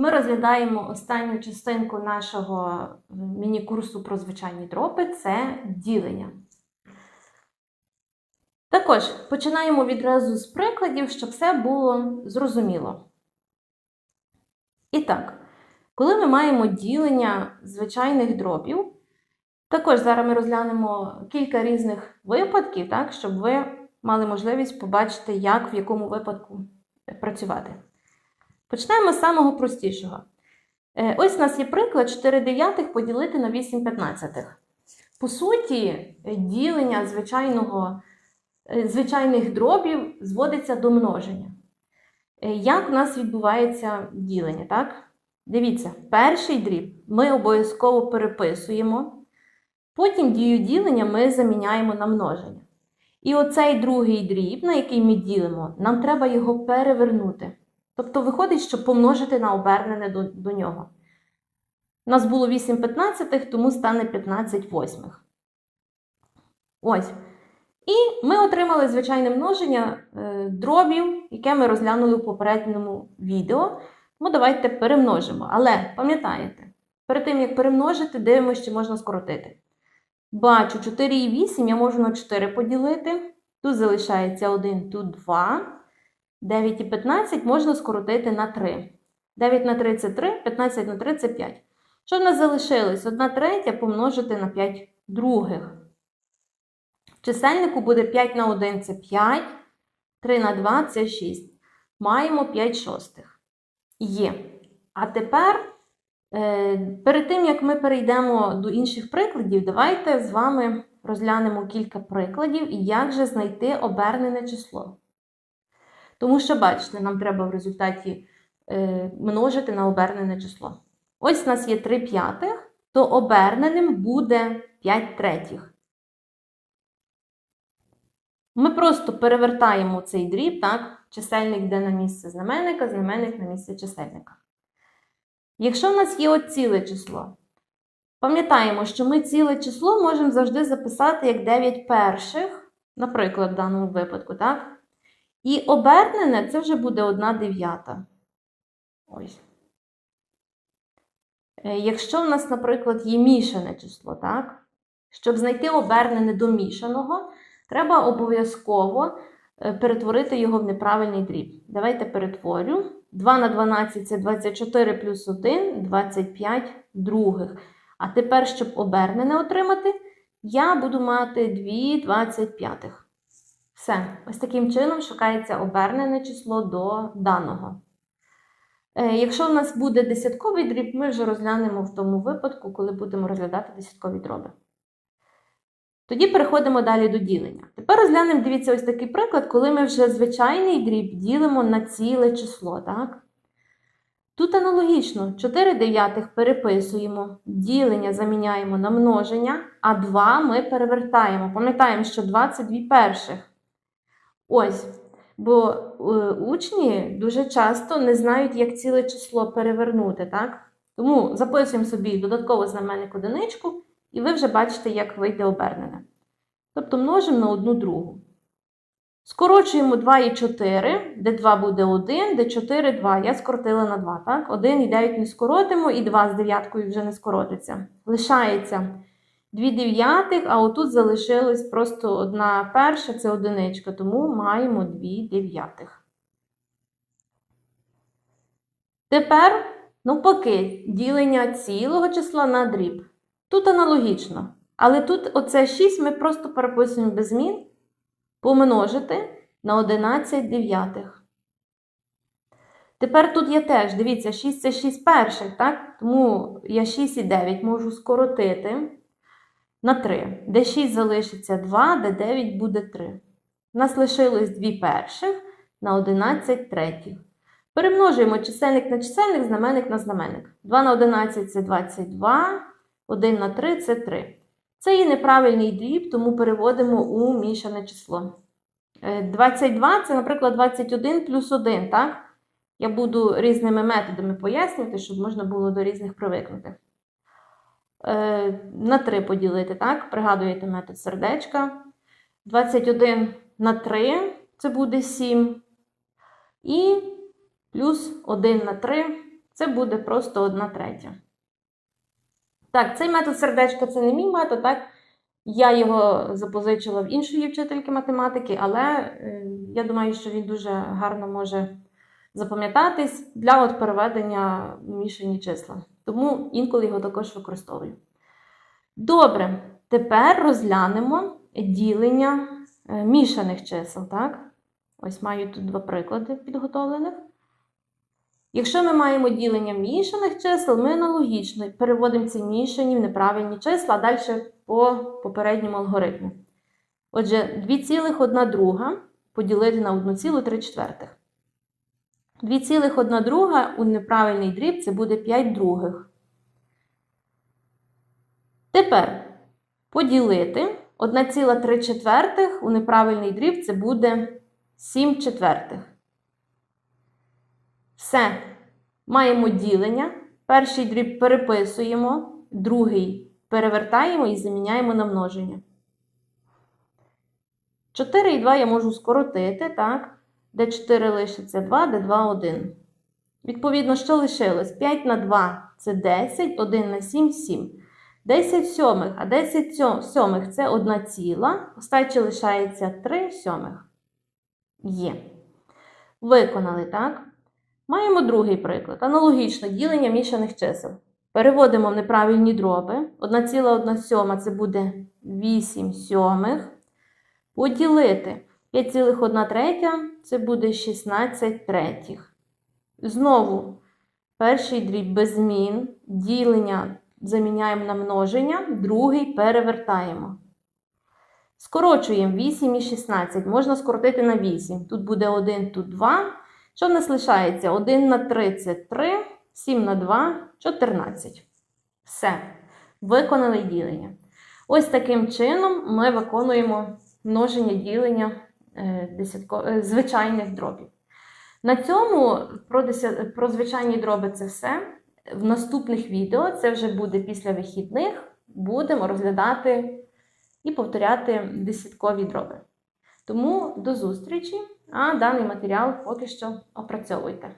Ми розглядаємо останню частинку нашого е, міні-курсу про звичайні дроби це ділення. Також починаємо відразу з прикладів, щоб все було зрозуміло. І так, коли ми маємо ділення звичайних дробів, також зараз ми розглянемо кілька різних випадків, так, щоб ви мали можливість побачити, як в якому випадку працювати. Почнемо з самого простішого. Е, Ось у нас є приклад 4 дев'ятих поділити на 8 п'ятнадцятих. По суті, е, ділення звичайного, е, звичайних дробів зводиться до множення. Як у нас відбувається ділення? Так? Дивіться, перший дріб ми обов'язково переписуємо, потім дію ділення ми заміняємо на множення. І оцей другий дріб, на який ми ділимо, нам треба його перевернути. Тобто виходить, що помножити на обернене до, до нього. У нас було 8 п'ятнадцятих, тому стане 15 восьмих. Ось. І ми отримали звичайне множення е, дробів, яке ми розглянули в попередньому відео. Тому давайте перемножимо. Але пам'ятаєте, перед тим як перемножити, дивимося, чи можна скоротити. Бачу 4 і 8 я можу на 4 поділити. Тут залишається 1, тут 2. 9 і 15 можна скоротити на 3. 9 на 3 це 3, 15 на 3 це 5. Що в нас залишилось? 1 третя помножити на 5 других. В чисельнику буде 5 на 1 це 5, 3 на 2 це 6. Маємо 5 шостих. Є. А тепер, е, перед тим, як ми перейдемо до інших прикладів, давайте з вами розглянемо кілька прикладів як же знайти обернене число. Тому що, бачите, нам треба в результаті е, множити на обернене число. Ось у нас є 3 п'ятих, то оберненим буде 5 третіх. Ми просто перевертаємо цей дріб, так? Чисельник йде на місце знаменника, знаменник на місце чисельника. Якщо в нас є ціле число, пам'ятаємо, що ми ціле число можемо завжди записати як 9 перших, наприклад, в даному випадку, так? І обернене це вже буде 1 дев'ята. Е, Якщо в нас, наприклад, є мішане число, так? Щоб знайти обернене до мішаного, треба обов'язково е, перетворити його в неправильний дріб. Давайте перетворю. 2 на 12 це 24 плюс 1, 25 других. А тепер, щоб обернене отримати, я буду мати 2 25. Все. Ось таким чином шукається обернене число до даного. Е, Якщо в нас буде десятковий дріб, ми вже розглянемо в тому випадку, коли будемо розглядати десяткові дроби. Тоді переходимо далі до ділення. Тепер розглянемо, дивіться, ось такий приклад, коли ми вже звичайний дріб ділимо на ціле число. так? Тут аналогічно 4 дев'ятих переписуємо, ділення заміняємо на множення, а 2 ми перевертаємо. Пам'ятаємо, що 2 це 2 перших. Ось. Бо е, учні дуже часто не знають, як ціле число перевернути, так? Тому записуємо собі додатково знаменник одиничку, і ви вже бачите, як вийде обернене. Тобто множимо на одну другу. Скорочуємо 2 і 4, де 2 буде 1, де 4 2. Я скоротила на 2, так? 1 і 9 не скоротимо, і 2 з дев'яткою вже не скоротиться. Лишається 2 дев'ятих, а отут залишилось просто одна перша, це одиничка, тому маємо 2 дев'ятих. Тепер, навпаки, ділення цілого числа на дріб. Тут аналогічно. Але тут оце 6 ми просто переписуємо без змін, помножити на 11 дев'ятих. Тепер тут є теж, дивіться, 6 це 6 перших, так? Тому я 6 і 9 можу скоротити на 3. Де 6 залишиться 2, де 9 буде 3. У нас лишилось 2 перших на 11 третіх. Перемножуємо чисельник на чисельник, знаменник на знаменник. 2 на 11 це 22, 1 на 3 це 3. Це є неправильний дріб, тому переводимо у мішане число. Е, 22 це, наприклад, 21 плюс 1, так? Я буду різними методами пояснювати, щоб можна було до різних привикнути. Е, На 3 поділити, так? Пригадуєте метод сердечка. 21 на 3 це буде 7. І плюс 1 на 3 Це буде просто 1 третя. Так, цей метод сердечка це не мій метод, так? Я його запозичила в іншої вчительки математики, але е, я думаю, що він дуже гарно може запам'ятатись для от переведення в мішані числа. Тому інколи його також використовую. Добре, тепер розглянемо ділення е, мішаних чисел. Так? Ось маю тут два приклади підготовлених. Якщо ми маємо ділення мішаних чисел, ми аналогічно переводимо ці мішані в неправильні числа, а далі по попередньому алгоритму. Отже, 2,1 друга поділити на 1,3 четвертих. 2,1 друга у неправильний дріб це буде 5 других. Тепер поділити 1,3 четвертих у неправильний дріб це буде 7 четвертих. Все. Маємо ділення. Перший дріб переписуємо, другий перевертаємо і заміняємо на множення. 4 і 2 я можу скоротити, так? Де 4 лишиться 2, де 2 1. Відповідно, що лишилось? 5 на 2 це 10, 1 на 7 7. 10 сьомих, а 10 сьом- сьомих це 1 ціла. Остачі лишається 3 сьомих. Є. Виконали, так? Маємо другий приклад. Аналогічно ділення мішаних чисел. Переводимо в неправильні дроби. 1,1 сьома це буде 8 сьомих. Поділити 5,1 третя це буде 16 третіх. Знову перший дріб без змін. Ділення заміняємо на множення, другий перевертаємо. Скорочуємо 8 і 16. Можна скоротити на 8. Тут буде 1, тут 2. Що в нас лишається? 1 на 3 це 3, 7 на 2 14. Все. Виконали ділення. Ось таким чином ми виконуємо множення ділення звичайних дробів. На цьому про, десят... про звичайні дроби це все. В наступних відео, це вже буде після вихідних, будемо розглядати і повторяти десяткові дроби. Тому до зустрічі, а даний матеріал поки що опрацьовуйте.